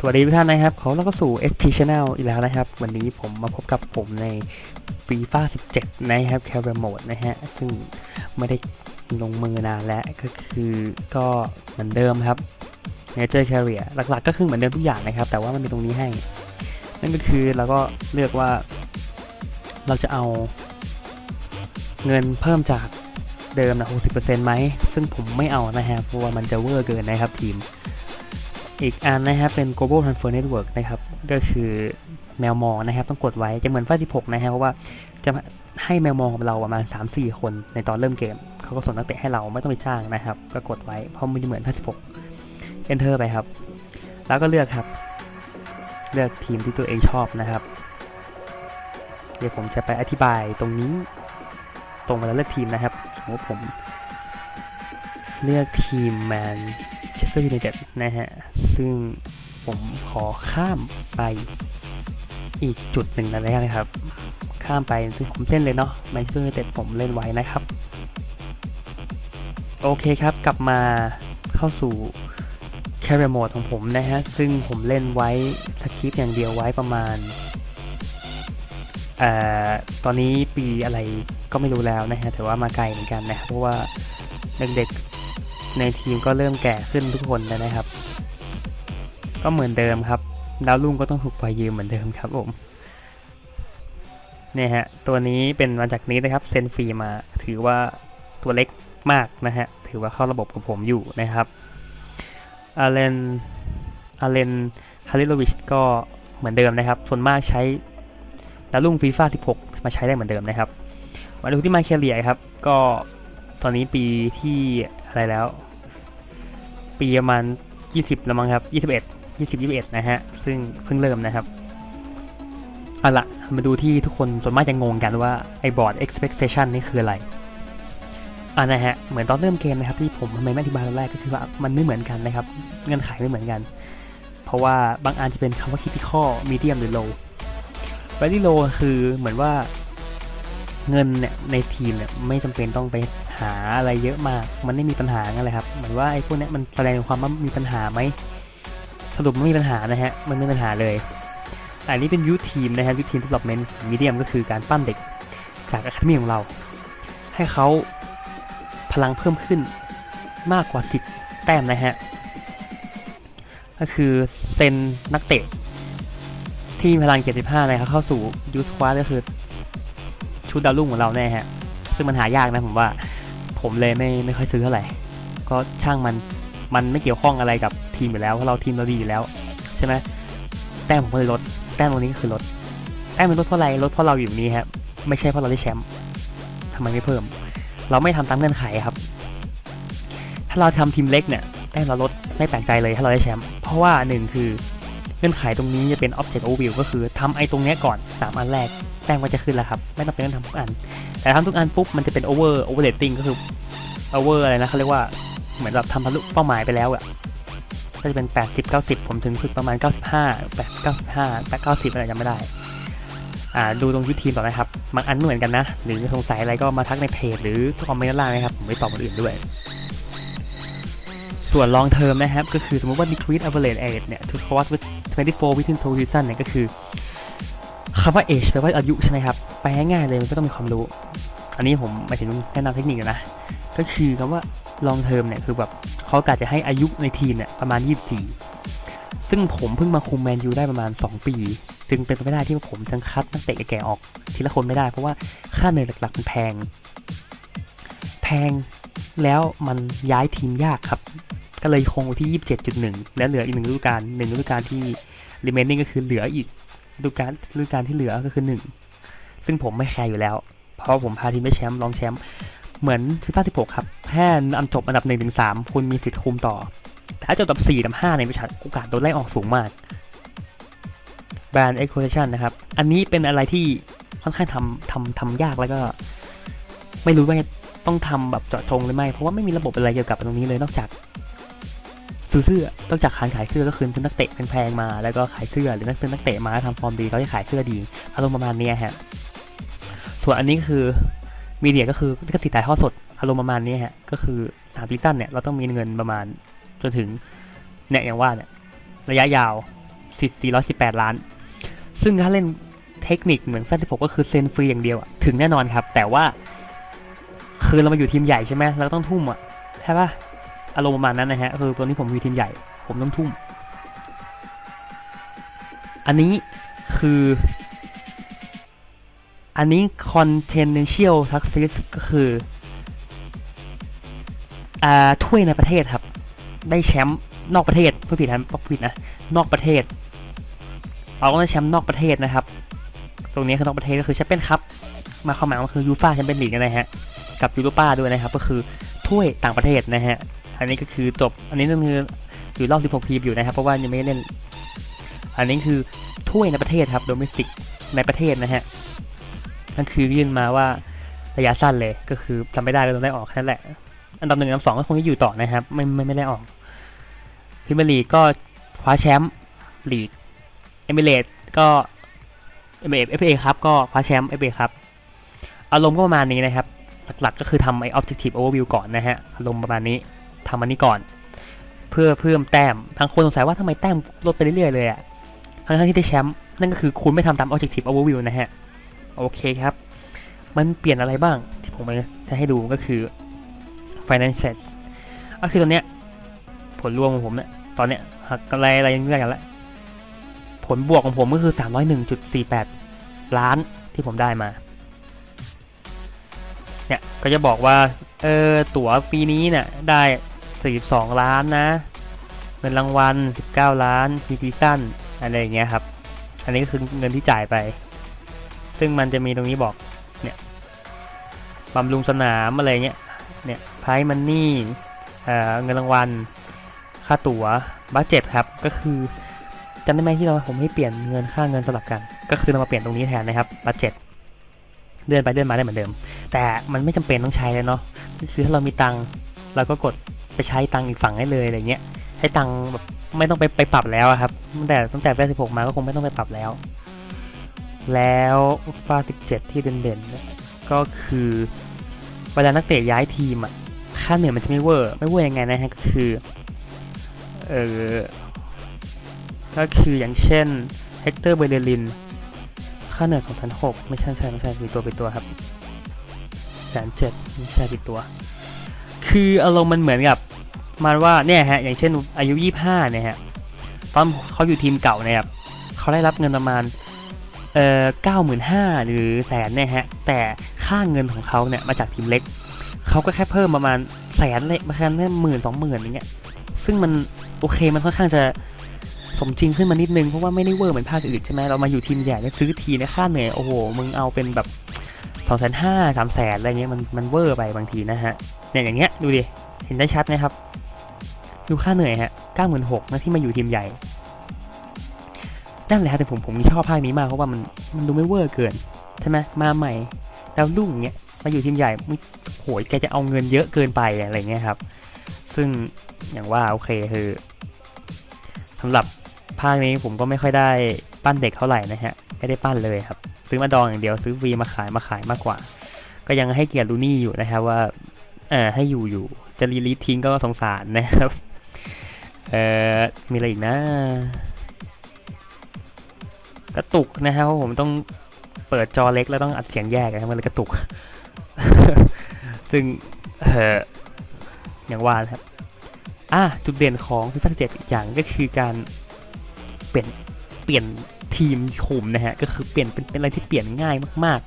สวัสดีทุกท่านนะครับขอต้อนรับเข้าสู่ SP Channel อีกแล้วนะครับ วันนี้ผมมาพบกับผมใน FIFA 17 นะครับ c a r e Mode นะฮะ ซึ่งไม่ได้ลงมือนานแล้วก็คือก็เหมือนเดิมครับ Nature Carrier หลักๆ ก็คือเหมือนเดิมทุกอย่างนะครับ แต่ว่ามันมีตรงนี้ให้ นั่นก็คือเราก็เลือกว่าเราจะเอาเงินเพิ่มจากเดิมนะ 60%ไหม ซึ่งผมไม่เอานะฮะเพราะว่ามันจะเวอร์เกินนะครับทีม อีกอันนะครับเป็น global transfer network นะครับก็คือแมวมองนะครับต้องกดไว้จะเหมือนฟ้า16นะฮะเพราะว่าจะให้แมวมองของเราประมาณ 3-4 คนในตอนเริ่มเกม เขาก็ส่งนักเตะให้เราไม่ต้องไปจ้างนะครับ ก็กดไว้เพราะมันจะเหมือนฟ้า16 enter ไปครับ แล้วก็เลือกครับ เลือกทีมที่ตัวเองชอบนะครับ เดี๋ยวผมจะไปอธิบายตรงนี้ตรงมาแล้วเลือกทีมนะครับสมมติผมเลือกทีมแมนเชสเตอร์ยูไนเต็ดนะฮะ ซึ่งผมขอข้ามไปอีกจุดหนึ่งนะครับ ข้ามไปซึ่งผมเล่นเลยเนาะแมนเชสเตอร์ยูไนเต็ดผมเล่นไว้นะครับ โอเคครับกลับมาเข้าสู่แคริโหมดของผมนะฮะ ซึ่งผมเล่นไว้สคริปอย่างเดียวไว้ประมาณเอ่อตอนนี้ปีอะไรก็ไม่รู้แล้วนะฮะแต่ว่ามาไกลเหมือนกันนะเพราะว่าเด็กๆในทีมก็เริ่มแก่ขึ้นทุกคนแล้วนะครับ ก็เหมือนเดิมครับดาวรุ่งก็ต้องถูกปล่อยยืมเหมือนเดิมครับผมเนี่ยฮะตัวนี้เป็นมาจากนี้นะครับเซนฟรีมาถือว่าตัวเล็กมากนะฮะถือว่าเข้าระบบกับผมอยู่นะครับอาเลนอาเลนฮาริโลวิชก็เหมือนเดิมนะครับ ส่วนมากใช้ดาวรุ่งฟีฟ่า16 มาใช้ได้เหมือนเดิมนะครับมาดูที่มาเคเลียครับ ก็ตอนนี้ปีที่อะไรแล้ว ปีประมาณ 20 แล้วมั้งครับ 21 20 21 นะฮะ ซึ่งเพิ่งเริ่มนะครับเอาละมาดูที่ทุกคนส่วนมากจะงงกันว่า ไอ้บอร์ด expectation นี่คืออะไรอ่านะฮะ เหมือนตอนเริ่มเกมนะครับที่ผมทำไมไม่อธิบายตอนแรกก็คือว่ามันไม่เหมือนกันนะครับ เงื่อนไขไม่เหมือนกัน เพราะว่าบางอันจะเป็นคำว่า critical medium หรือ low very low คือเหมือนว่าเงินเนี่ยในทีมเนี่ยไม่จำเป็นต้องไปหาอะไรเยอะมาก มันไม่มีปัญหาอะไรครับ เหมือนว่าไอ้พวกเนี้ยมันแสดงความว่ามีปัญหาไหม สรุปไม่มีปัญหานะฮะ มันไม่มีปัญหาเลยแต่อันนี้เป็นยูทีมนะฮะยูทีม development medium ก็คือการปั้นเด็กจากอะคาเดมีของเรา ให้เขาพลังเพิ่มขึ้นมากกว่า 10 แต้มนะฮะ ก็คือเซนนักเตะ ที่มีพลัง 75นะครับเข้าสู่ยูสควาก็คือชุดดาวรุ่งของเราแน่ฮะ ซึ่งมันหายากนะผมว่าผมเลยไม่ไม่ค่อยซื้อเท่าไหร่ ก็ช่างมันมันไม่เกี่ยวข้องอะไรกับ ทีมอยู่แล้วเพราะเราทีมเราดีอยู่แล้วใช่ไหมแต้มผมก็เลยลดแต้มตรงนี้ก็คือลดแต้มมันลดเพราะอะไรลดเพราะเราอยู่นี้ครับไม่ใช่เพราะเราได้แชมป์ทำไมไม่เพิ่ม เราไม่ทำตามเงื่อนไขครับ ถ้าเราทำทีมเล็กเนี่ยแต้มเราลดไม่แปลกใจเลยถ้าเราได้แชมป์เพราะว่าหนึ่งคือเงื่อนไขตรงนี้จะเป็น object overview ก็คือทำไอ้ตรงนี้ก่อนสามอันแรกแต้มก็จะขึ้นแล้วครับไม่ต้องเป็นต้องทำทุกอัน แต่ทำทุกอันปุ๊บมันจะเป็น over over rating ก็คือ over อะไรนะเขาเรียกว่าเหมือนแบบทำทะลุเป้าหมายไปแล้วอะ ก็จะเป็น 80 90 ผมถึงฝึกประมาณ 95 8 95 8 90 อะไรจำไม่ได้ อ่าดูตรงที่ทีมต่อนะครับบางอันไม่เหมือนกันนะ หรือสงสัยอะไรก็มาทักในเพจหรือคอมเมนต์ด้านล่างนะครับ ผมไปตอบคนอื่นด้วย ส่วน long term นะครับ ก็คือสมมติว่า decrease average age เนี่ย to cost with 24 within two season เนี่ยก็คือคำว่า age แปลว่าอายุใช่ไหมครับ แปลง่ายๆเลยมันก็ต้องมีความรู้ อันนี้ผมหมายถึงแนะนำเทคนิคนะ ก็คือคำว่า long term เนี่ยคือแบบ เขากะจะให้อายุในทีมเนี่ยประมาณ 24 ซึ่งผมเพิ่งมาคุมแมนยูได้ประมาณ 2 ปี จึงเป็นไปไม่ได้ที่ผมจะคัดนักเตะแก่ๆออก ทีละคนไม่ได้เพราะว่าค่าเหนื่อยหลักๆมันแพง แพงแล้วมันย้ายทีมยากครับ ก็เลยคงที่ 27.1 แล้วเหลืออีกหนึ่งฤดูกาลหนึ่งฤดูกาลที่ remaining ก็คือเหลืออีกฤดูกาลฤดูกาลที่เหลือก็คือ 1 ซึ่งผมไม่แคร์อยู่แล้ว เพราะผมพาทีมได้แชมป์รองแชมป์ เหมือนฟีฟ่า16 ครับแค่อันจบอันดับ1ถึง3คุณมีสิทธิ์คุมต่อ แต่ถ้าจบอันดับ4อันดับ5ในยโอกาสโดนไล่ออกสูงมาก Brand Acquisition นะครับ อันนี้เป็นอะไรที่ค่อนข้างทำทำทำยากแล้วก็ ไม่รู้ว่าต้องทำแบบเจาะจงหรือไม่ เพราะว่าไม่มีระบบอะไรเกี่ยวกับตรงนี้เลยนอกจากซื้อเสื้อนอกจากขายขายเสื้อก็คือซื้อนักเตะแพงๆมา แล้วก็ขายเสื้อหรือนักซื้อนักเตะมาทำฟอร์มดีเขาจะขายเสื้อดีอารมณ์ประมาณนี้ฮะส่วนอันนี้คือ มีเดียก็คือลิขสิทธิ์ถ่ายทอดสดอารมณ์ประมาณนี้ฮะ ก็คือสามซีซั่นเนี่ยเราต้องมีเงินประมาณจนถึงเนี่ยอย่างว่าเนี่ยระยะยาว 418 ล้าน ซึ่งถ้าเล่นเทคนิคเหมือนแฟน16ก็คือเซนฟรีอย่างเดียวถึงแน่นอนครับ แต่ว่าคือเรามาอยู่ทีมใหญ่ใช่ไหมเราก็ต้องทุ่มอะใช่ปะอารมณ์ประมาณนั้นนะฮะคือตัวนี้ผมอยู่ทีมใหญ่ ผมต้องทุ่ม อันนี้คือ อันนี้ confidential success ก็คืออ่าถ้วยในประเทศครับ ได้แชมป์นอกประเทศผู้ผิดนะผู้ผิดนะ นอกประเทศเอาได้แชมป์นอกประเทศนะครับ ตรงนี้คือนอกประเทศก็คือแชมเปี้ยนคัพมาเข้ามาก็คือยูฟ่าแชมเปี้ยนลีกนะฮะ กับยูโรป้าด้วยนะครับ ก็คือถ้วยต่างประเทศนะฮะ อันนี้ก็คือจบ อันนี้ก็คืออยู่รอบ 16 ทีมอยู่นะครับ เพราะว่ายังไม่เล่น อันนี้คือถ้วยในประเทศครับ โดเมสติกในประเทศนะฮะ นั่นคือยื่นมาว่าระยะสั้นเลยก็คือทำไม่ได้ก็ต้องได้ออกแค่นั้นแหละ อันดับหนึ่งอันดับสองก็คงจะอยู่ต่อนะครับ ไม่ไม่ไม่ได้ออกพิมยร์ลีก็คว้าแชมป์ลีกเอมิเรตก็เอเรตเอฟเอครับก็คว้าแชมป์เอฟเอครับอารมณ์ก็ประมาณนี้นะครับ หลักๆก็คือทำไอ้ objective overview ก่อนนะฮะอารมณ์ประมาณนี้ทำอันนี้ก่อน เพื่อเพิ่มแต้มทางคนสงสัยว่าทำไมแต้มลดไปเรื่อยๆเลยอะทั้งที่ได้แชมป์นั่นก็คือคุณไม่ทำตาม objective overview นะฮะ โอเคครับ มันเปลี่ยนอะไรบ้างที่ผมจะให้ดูก็คือ finance ก็คือตอนเนี้ยผลรวมของผมเนี่ยตอนเนี้ยหักกำไรอะไรยังเงื่กันล้วผลบวกของผมก็คือ 301.48 ล้านที่ผมได้มา เนี่ยก็จะบอกว่า เออตั๋วปีนี้เนี่ยได้ 42 ล้านนะเงินรางวัล 19 ล้านพีทีสั้นอะไรอย่างเงี้ยครับ อันนี้ก็คือเงินที่จ่ายไป ซึ่งมันจะมีตรงนี้บอกเนี่ยบำรุงสนามอะไรเงี้ยเนี่ยไพรมันนี่เงินรางวัลค่าตั๋วบัตเจ็ตครับก็คือจำได้ไหมที่เราผมให้เปลี่ยนเงินค่าเงินสลับกัน ก็คือเรามาเปลี่ยนตรงนี้แทนนะครับบัตเจ็ตเลื่อนไปเลื่อนมาได้เหมือนเดิม แต่มันไม่จำเป็นต้องใช้เลยเนาะคือถ้าเรามีตังเราก็กดไปใช้ตังอีกฝั่งได้เลยอะไรเงี้ยให้ตังแบบไม่ต้องไปไปปรับแล้วครับตั้งแต่ตั้งแต่แปดสิบหกมาก็คงไม่ต้องไปปรับแล้ว แล้วฟา17ที่เด่นๆ ก็คือเวลานักเตะย้ายทีมอะค่าเหนื่อยมันจะไม่เวอร์ ไม่เวอร์ยังไงนะฮะก็คือเออก็คืออย่างเช่นเฮกเตอร์เบเดลิน ค่าเหนื่อยของพันหกไม่ใช่ใช่ไม่ใช่มีตัวไปตัวครับแสนเจ็ดไม่ใช่ผิดตัว คืออารมณ์มันเหมือนกับมันว่าเนี่ยฮะอย่างเช่นอายุ 25เนี่ยฮะตอนเขาอยู่ทีมเก่าเนี่ยครับเขาได้รับเงินประมาณ เอ่อเก้าหมื่นห้าหรือแสนเนี่ยฮะ แต่ค่าเงินของเขาเนี่ยมาจากทีมเล็ก เขาก็แค่เพิ่มประมาณแสนเลยมาแค่แค่หมื่นสองหมื่นอย่างเงี้ย ซึ่งมันโอเคมันค่อนข้างจะสมจริงขึ้นมานิดนึง เพราะว่าไม่ได้เวอร์เหมือนภาคอื่นใช่ไหมเรามาอยู่ทีมใหญ่เนี่ยซื้อทีเนี่ยค่าเหนื่อยโอ้โห มึงเอาเป็นแบบสองแสนห้าสามแสนอะไรเงี้ยมันมันเวอร์ไปบางทีนะฮะเนี่ยอย่างเงี้ยดูดิ เห็นได้ชัดนะครับ ดูค่าเหนื่อยฮะเก้าหมื่นหกนะที่มาอยู่ทีมใหญ่ นั่นแหละแต่ผมผมชอบภาคนี้มากเพราะว่ามันมันดูไม่เวอร์เกินใช่ไหมมาใหม่ดาวรุ่งเงี้ยมาอยู่ทีมใหญ่มึงโหยแกจะเอาเงินเยอะเกินไปอะไรเงี้ยครับ ซึ่งอย่างว่าโอเคคือสำหรับภาคนี้ผมก็ไม่ค่อยได้ปั้นเด็กเท่าไหร่นะฮะไม่ได้ปั้นเลยครับ ซื้อมาดองอย่างเดียวซื้อวีมาขายมาขายมากกว่า ก็ยังให้เกียรติลูนี่อยู่นะครับว่าเออให้อยู่อยู่จะรีลีททิ้งก็สงสารนะครับเออมีอะไรอีกนะ กระตุกนะครับเพราะผมต้องเปิดจอเล็กแล้วต้องอัดเสียงแยกนะครับมันเลยกระตุก ซึ่งเอออย่างว่านะครับอะจุดเด่นของฟีฟ่า7อีกอย่างก็คือการเปลี่ยนเปลี่ยนทีมคุมนะฮะก็คือเปลี่ยนเป็นเป็นอะไรที่เปลี่ยนง่ายมาก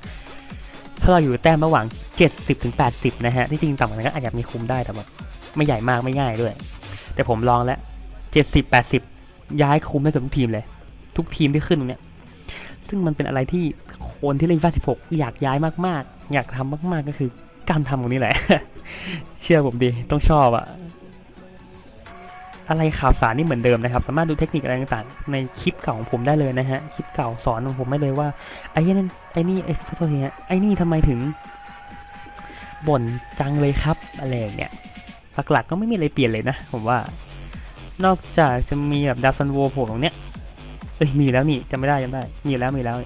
ๆ ถ้าเราอยู่แต้มระหว่าง 70ถึง80 นะฮะที่จริงต่ำกว่านั้นก็อาจจะมีคุมได้แต่แบบไม่ใหญ่มากไม่ง่ายด้วย แต่ผมลองแล้ว 70 80 ย้ายคุมได้เกือบทุกทีมเลย ทุกทีมที่ขึ้นตรงเนี้ย ซึ่งมันเป็นอะไรที่คนที่เล่นฟีฟ่า16อยากย้ายมากๆ อยากทำมากๆก็คือการทำตรงนี้แหละ เชื่อผมดิต้องชอบอะอะไรข่าวสารนี่เหมือนเดิมนะครับ สามารถดูเทคนิคอะไรต่างๆ ในคลิปเก่าของผมได้เลยนะฮะ คลิปเก่าสอนของผมไม่เลยว่า ไอ้นี่ไอ้นี่ไอ้ขอโทษทีฮะไอ้นี่ทำไมถึงบ่นจังเลยครับอะไรอย่างเงี้ยหลักๆก็ไม่มีอะไรเปลี่ยนเลยนะ ผมว่า นอกจากจะมีแบบดาฟันโวโผล่ตรงเนี้ย เอ้ยมีแล้วนี่จำไม่ได้จำได้มีแล้วมีแล้ว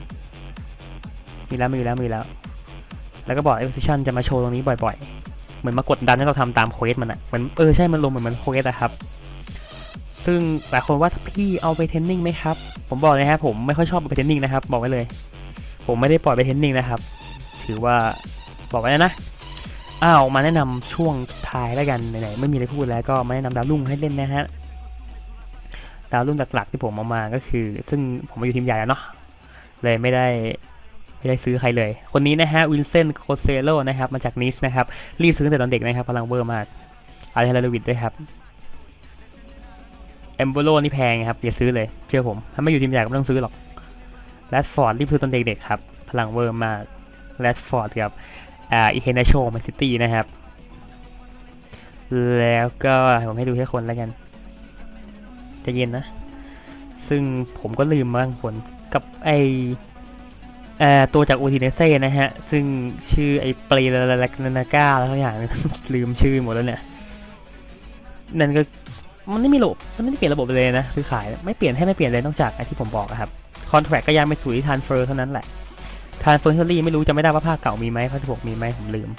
มีแล้วมีแล้วมีแล้ว แล้วก็บอก exposition จะมาโชว์ตรงนี้บ่อยๆ เหมือนมากดดันให้เราทำตามเควสมันอะเหมือนเออใช่มันลงเหมือนมันเควสอะครับ ซึ่งหลายคนว่าพี่เอาไปเทนนิ่งไหมครับ ผมบอกเลยครับผมไม่ค่อยชอบเอาไปเทนนิ่งนะครับ บอกไว้เลย ผมไม่ได้ปล่อยไปเทนนิ่งนะครับ ถือว่าบอกไว้แล้วนะอ้าวมาแนะนำช่วงท้ายแล้วกันไหนๆไม่มีอะไรพูดแล้วก็มาแนะนำดาวรุ่งให้เล่นนะฮะ ดาวรุ่งหลักๆที่ผมเอามาก็คือ ซึ่งผมมาอยู่ทีมใหญ่แล้วเนาะเลยไม่ได้ไม่ได้ซื้อใครเลย คนนี้นะฮะวินเซนต์โคเซโลนะครับมาจากนิสนะครับรีบซื้อตั้งแต่ตอนเด็กนะครับพลังเวอร์มากอาร์เทลลวิดด้วยครับเอมโบโลนี่แพงครับอย่าซื้อเลยเชื่อผม ถ้าไม่อยู่ทีมใหญ่ก็ไม่ต้องซื้อหรอกแรดฟอร์ดรีบซื้อตอนเด็กๆครับ พลังเวอร์มากแรดฟอร์ดกับอ่าอีเคนโชแมนซิตี้นะครับ แล้วก็ผมให้ดูแค่คนแล้วกัน จะเย็นนะ ซึ่งผมก็ลืมบางคนกับไอเอ่อตัวจากอูทิเนเซ่นะฮะ ซึ่งชื่อไอปรีลาลานาก้าแล้วอย่าง ลืมชื่อหมดแล้วเนี่ย นั่นก็มันไม่มีระบบมันไม่ได้เปลี่ยนระบบเลยนะซื้อขายไม่เปลี่ยนให้ไม่เปลี่ยนเลยนอกจากไอที่ผมบอกครับคอนแทรคก็ยังไม่สู่ที่ทานเฟอร์เท่านั้นแหละทานเฟอร์เทอรี่ไม่รู้จะไม่ได้ว่าภาคเก่ามีไหมภาคที่ผมมีไหมผมลืม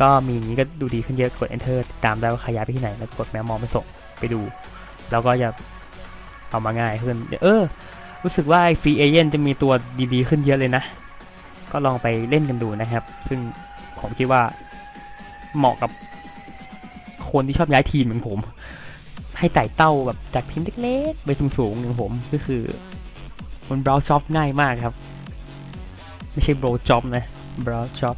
ก็มีอย่างนี้ก็ดูดีขึ้นเยอะกด enter ตามได้ว่าใครย้ายไปที่ไหนแล้วกดแมวมองไปส่งไปดู แล้วก็จะเอามาง่ายขึ้นเออ รู้สึกว่าไอ้ฟรีเอเจนจะมีตัวดีๆ ขึ้นเยอะเลยนะ ก็ลองไปเล่นกันดูนะครับ ซึ่งผมคิดว่าเหมาะกับคนที่ชอบย้ายทีมเหมือนผม ให้ไต่เต้าแบบจากทีมเล็กๆ ไปสูงๆอย่างผมก็คือมันบราวจ็อบง่ายมากครับ ไม่ใช่โบรจ็อบนะบราวจ็อบ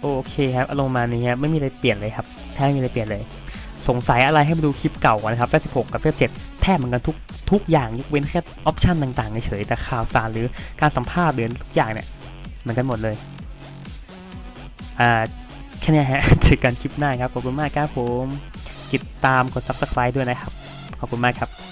โอเคครับอารมณ์มานี้ครับไม่มีอะไรเปลี่ยนเลยครับแทบไม่มีอะไรเปลี่ยนเลย สงสัยอะไรให้ไปดูคลิปเก่าก่อนนะครับ86กับ87แทบเหมือนกันทุกทุกอย่างยกเว้นแค่ออปชันต่างๆเฉยแต่ข่าวสารหรือการสัมภาษณ์หรือทุกอย่างเนี่ยเหมือนกันหมดเลยอ่าแค่นี้ฮะเจอกันคลิปหน้าครับขอบคุณมากครับผมติดตามกด subscribe ด้วยนะครับ ขอบคุณมากครับ